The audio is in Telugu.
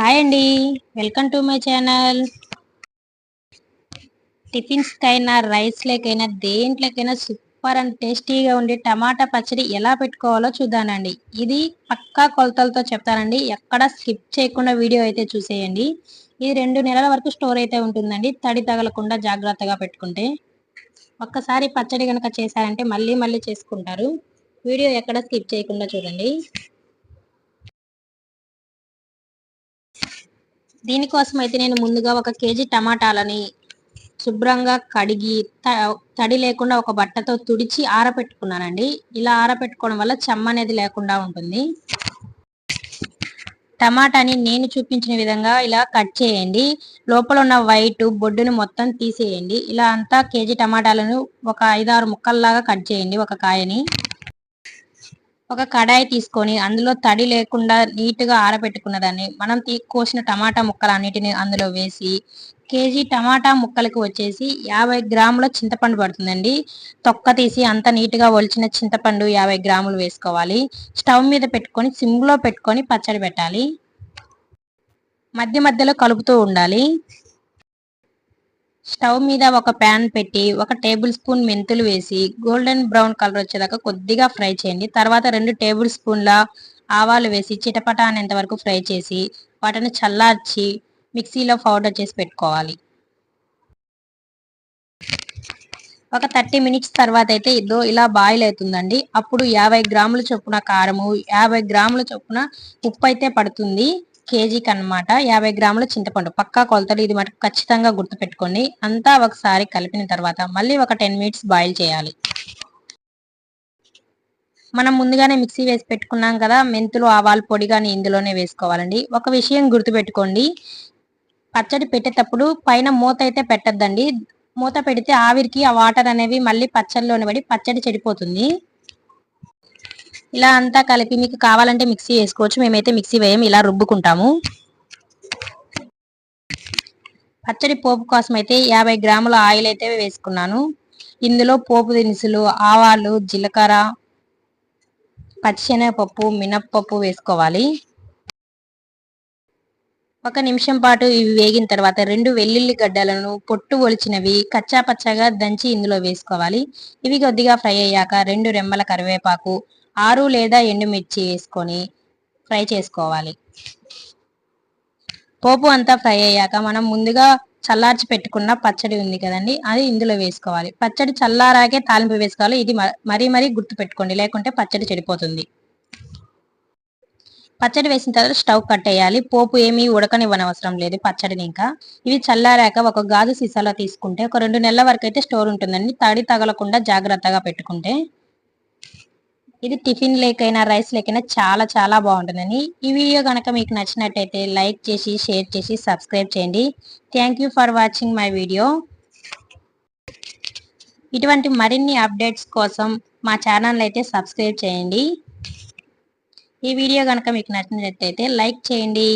హాయ్ అండి. Welcome to my channel. టిఫిన్స్కైనా రైస్లకైనా దేంట్లోకైనా సూపర్ అండ్ టేస్టీగా ఉండే టమాటా పచ్చడి ఎలా పెట్టుకోవాలో చూద్దానండి. ఇది పక్కా కొలతలతో చెప్తానండి. ఎక్కడ స్కిప్ చేయకుండా వీడియో అయితే చూసేయండి. ఇది రెండు నెలల వరకు స్టోర్ అయితే ఉంటుందండి. తడి తగలకుండా జాగ్రత్తగా పెట్టుకుంటే. ఒక్కసారి పచ్చడి కనుక చేశారంటే మళ్ళీ మళ్ళీ చేసుకుంటారు. వీడియో ఎక్కడ స్కిప్ చేయకుండా చూడండి. దీనికోసం అయితే నేను ముందుగా ఒక కేజీ టమాటాలని శుభ్రంగా కడిగి తడి లేకుండా ఒక బట్టతో తుడిచి ఆరపెట్టుకున్నానండి. ఇలా ఆరపెట్టుకోవడం వల్ల చెమ్మ అనేది లేకుండా ఉంటుంది. టమాటాని నేను చూపించిన విధంగా ఇలా కట్ చేయండి. లోపల ఉన్న వైట్ బొడ్డుని మొత్తం తీసేయండి. ఇలా అంతా కేజీ టమాటాలను ఒక ఐదారు ముక్కల్లాగా కట్ చేయండి ఒక కాయని. ఒక కడాయి తీసుకొని అందులో తడి లేకుండా నీట్గా ఆరబెట్టుకున్న దాన్ని మనం కోసిన టమాటా ముక్కలు అన్నిటిని అందులో వేసి కేజీ టమాటా ముక్కలకు వచ్చేసి యాభై గ్రాముల చింతపండు పడుతుందండి. తొక్క తీసి అంత నీట్గా ఒలిచిన చింతపండు యాభై గ్రాములు వేసుకోవాలి. స్టవ్ మీద పెట్టుకొని సిమ్లో పెట్టుకొని పచ్చడి పెట్టాలి. మధ్య మధ్యలో కలుపుతూ ఉండాలి. స్టవ్ మీద ఒక ప్యాన్ పెట్టి ఒక టేబుల్ స్పూన్ మెంతులు వేసి గోల్డెన్ బ్రౌన్ కలర్ వచ్చేదాకా కొద్దిగా ఫ్రై చేయండి. తర్వాత రెండు టేబుల్ స్పూన్ల ఆవాలు వేసి చిటపట అనేంత వరకు ఫ్రై చేసి వాటిని చల్లార్చి మిక్సీలో పౌడర్ చేసి పెట్టుకోవాలి. ఒక థర్టీ మినిట్స్ తర్వాత అయితే ఇదో ఇలా బాయిల్ అవుతుందండి. అప్పుడు యాభై గ్రాముల చొప్పున కారము యాభై గ్రాముల చొప్పున ఉప్పు అయితే పడుతుంది. కేజీకి అనమాట యాభై గ్రాముల చింతపండు. పక్కా కొలతలు ఇది మటుకు ఖచ్చితంగా గుర్తుపెట్టుకోండి. అంతా ఒకసారి కలిపిన తర్వాత మళ్ళీ ఒక టెన్ మినిట్స్ బాయిల్ చేయాలి. మనం ముందుగానే మిక్సీ వేసి పెట్టుకున్నాం కదా మెంతులు ఆవాలు పొడి కానీ ఇందులోనే వేసుకోవాలండి. ఒక విషయం గుర్తుపెట్టుకోండి. పచ్చడి పెట్టేటప్పుడు పైన మూత అయితే పెట్టద్దండి. మూత పెడితే ఆవిరికి ఆ వాటర్ అనేవి మళ్ళీ పచ్చడిలోనే పడి పచ్చడి చెడిపోతుంది. ఇలా అంతా కలిపి మీకు కావాలంటే మిక్సీ వేసుకోవచ్చు. మేమైతే మిక్సీ వేయం ఇలా రుబ్బుకుంటాము. పచ్చడి పోపు కోసం అయితే యాభై గ్రాముల ఆయిల్ అయితే వేసుకున్నాను. ఇందులో పోపు దినుసులు ఆవాలు జీలకర్ర పచ్చిశనగపప్పు మినప్పప్పు వేసుకోవాలి. ఒక నిమిషం పాటు ఇవి వేగిన తర్వాత రెండు వెల్లుల్లి గడ్డలను పొట్టు ఒలిచినవి కచ్చా పచ్చగా దంచి ఇందులో వేసుకోవాలి. ఇవి కొద్దిగా ఫ్రై అయ్యాక రెండు రెమ్మల కరివేపాకు ఆరు లేదా ఎండుమిర్చి వేసుకొని ఫ్రై చేసుకోవాలి. పోపు అంతా ఫ్రై అయ్యాక మనం ముందుగా చల్లార్చి పెట్టుకున్న పచ్చడి ఉంది కదండి అది ఇందులో వేసుకోవాలి. పచ్చడి చల్లారాకే తాలింపు వేసుకోవాలి. ఇది మరీ మరీ గుర్తు పెట్టుకోండి లేకుంటే పచ్చడి చెడిపోతుంది. పచ్చడి వేసిన తర్వాత స్టవ్ కట్టేయాలి పోపు ఏమీ ఉడకనివ్వనవసరం లేదు పచ్చడిని ఇంకా. ఇవి చల్లారాక ఒక గాజు సీసాలో తీసుకుంటే ఒక రెండు నెలల వరకు అయితే స్టోర్ ఉంటుందండి. తడి తగలకుండా జాగ్రత్తగా పెట్టుకుంటే ఇది టిఫిన్ లేకైనా రైస్ లేకైనా చాలా చాలా బాగుంటుందని ఈ వీడియో కనుక మీకు నచ్చినట్టయితే లైక్ చేసి షేర్ చేసి సబ్స్క్రైబ్ చేయండి. Thank for watching my video ఇటువంటి మరిన్ని అప్డేట్స్ కోసం మా ఛానల్ అయితే సబ్స్క్రైబ్ చేయండి. ఈ వీడియో కనుక మీకు నచ్చినట్టయితే లైక్ చేయండి.